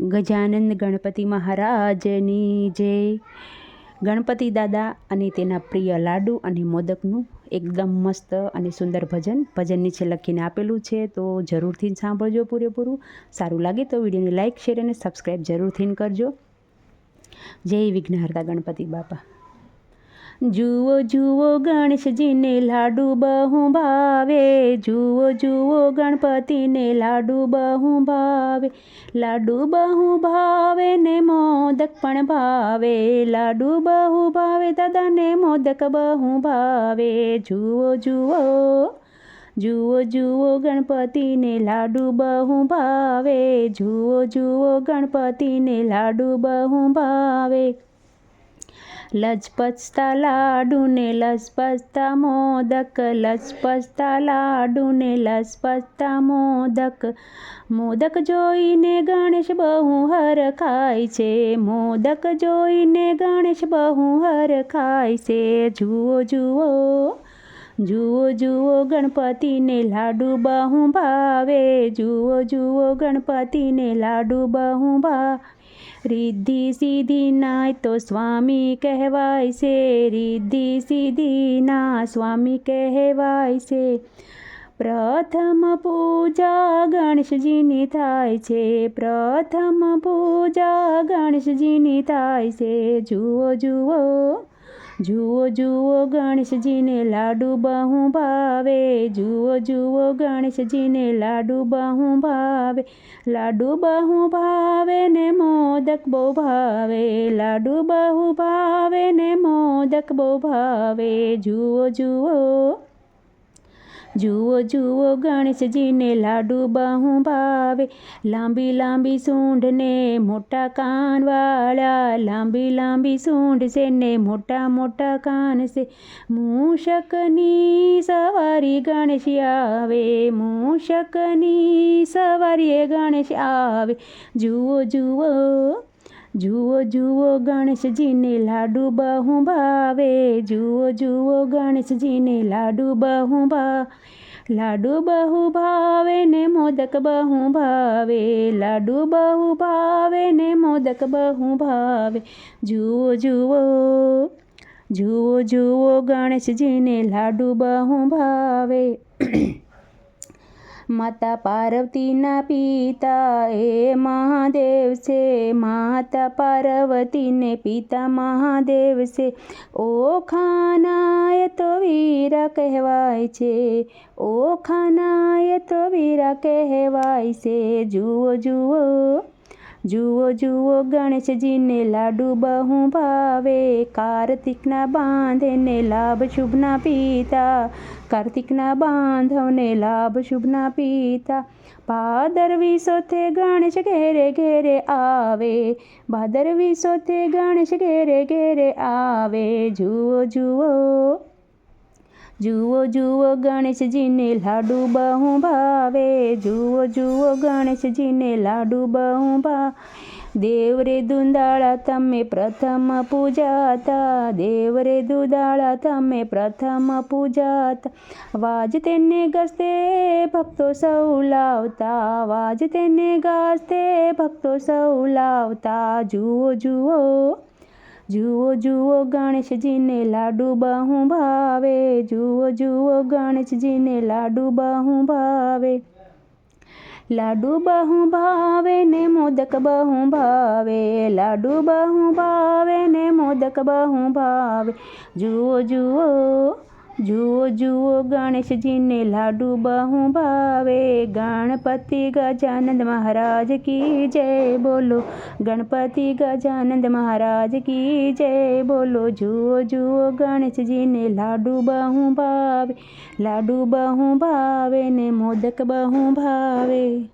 ગજાનંદ ગણપતિ મહારાજની જય. ગણપતિ દાદા અને તેના પ્રિય લાડુ અને મોદકનું એકદમ મસ્ત અને સુંદર ભજન ભજન નીચે લખીને આપેલું છે, તો જરૂરથી સાંભળજો પૂરેપૂરું. સારું લાગે તો વિડીયોને લાઇક શેર અને સબસ્ક્રાઈબ જરૂરથી કરજો. જય વિઘ્નહર્તા ગણપતિ બાપા. જુઓ જુઓ ગણેશજીને લાડુ બહુ ભાવે. જુઓ જુઓ ગણપતિને લાડુ બહુ ભાવે. લાડુ બહુ ભાવે ને મોદક પણ ભાવે. લાડુ બહુ ભાવે, દાદાને મોદક બહુ ભાવે. જુઓ જુઓ જુઓ જુઓ ગણપતિને લાડુ બહુ ભાવે. જુઓ જુઓ ગણપતિને લાડુ બહુ ભાવે. લચપચતા લાડુને લજપચતા મોદક લચપચતા લાડુને લજપચતા મોદક. મોદક જોઈને ગણેશ બહુ હર ખાય છે. મોદક જોઈને ગણેશ બહુ હર ખાય છે. જુઓ જુઓ. જુઓ જુઓ ગણપતિને લાડુ બહુ ભાવે જુઓ જુઓ ગણપતિને લાડુ બહુ ભા રિદ્ધિ સિદ્ધિ નાય તો સ્વામી કહેવાય છે. રિદ્ધિ સિદ્ધિ ના સ્વામી કહેવાય છે. પ્રથમ પૂજા ગણેશજીની થાય છે. પ્રથમ પૂજા ગણેશજીની થાય છે. જુઓ જુઓ જુઓ જુઓ ગણેશજીને લાડુ બહુ ભાવે. જુઓ જુઓ ગણેશજીને લાડુ બહુ ભાવે. લાડુ બહુ ભાવે ને મોદક બહુ ભાવે. લાડુ બહુ ભાવે ને મોદક બહુ ભાવે. જુઓ જુઓ જુઓ જુઓ ગણેશજીને લાડુ બહુ ભાવે. લાંબી લાંબી સૂંઢને મોટા કાનવાળા. લાંબી લાંબી સૂંઢ છે ને મોટા મોટા કાન છે મૂષકની સવારી ગણેશ આવે. મૂષકની સવારીએ ગણેશ આવે. જુઓ જુઓ જુઓ જુઓ ગણેશજીને લાડુ બહુ ભાવે જુઓ જુઓ ગણેશજીને લાડુ બહુ ભાવે લાડુ બહુ ભાવે ને મોદક બહુ ભાવે લાડુ બહુ ભાવે ને મોદક બહુ ભાવે જુઓ જુઓ જુઓ જુઓ ગણેશજીને લાડુ બહુ ભાવે માતા પાર્વતીના પિતા એ મહાદેવ છે, માતા પાર્વતીને પિતા મહાદેવ છે. ઓખાનાય તો વીરા કહેવાય છે, ઓખાનાય તો વીરા કહેવાય છે. જુઓ જુઓ. જુઓ જુઓ ગણેશજીને લાડુ બહુ ભાવે. કાર્તિકના બાંધેને લાભ શુભના પિતા. કાર્તિકના બાંધવને લાભ શુભના પિતા. ભાદરવી સોથે ગણેશ ઘેરે ઘેરે આવે. ભાદરવી સોથે ગણેશ ઘેરે ઘેરે આવે. જુઓ જુઓ. જુઓ જુઓ ગણેશજીને લાડુ બહુ ભાવે જુઓ જુઓ ગણેશજીને લાડુ બહુ ભાવે દેવ રે દુંદાળા તમે પ્રથમ પૂજાતા દેવ રે દુદાળા તમે પ્રથમ પૂજાતા વાજ તેને ગસ્તે ભક્તો સૌ લાવતા. વાજ તેને ગાસ્તે ભક્તો સૌ લાવતા. જુઓ જુઓ જુઓ જુઓ ગણેશજીને લાડુ બહુ ભાવે. જુઓ જુઓ ગણેશજીને લાડુ બહુ ભાવે. લાડુ બહુ ભાવે ને મોદક બહુ ભાવે. લાડુ બહુ ભાવે ને મોદક બહુ ભાવે. જુઓ જુઓ જુઓ જુઓ ગણેશજીને લાડુ બહુ ભાવે. ગણપતિ ગજાનંદ મહારાજ કી જય બોલો. ગણપતિ ગજાનંદ મહારાજ કી જય બોલો. જુઓ જુઓ ગણેશજીને લાડુ બહુ ભાવે. લાડુ બહુ ભાવે ને મોદક બહુ ભાવે.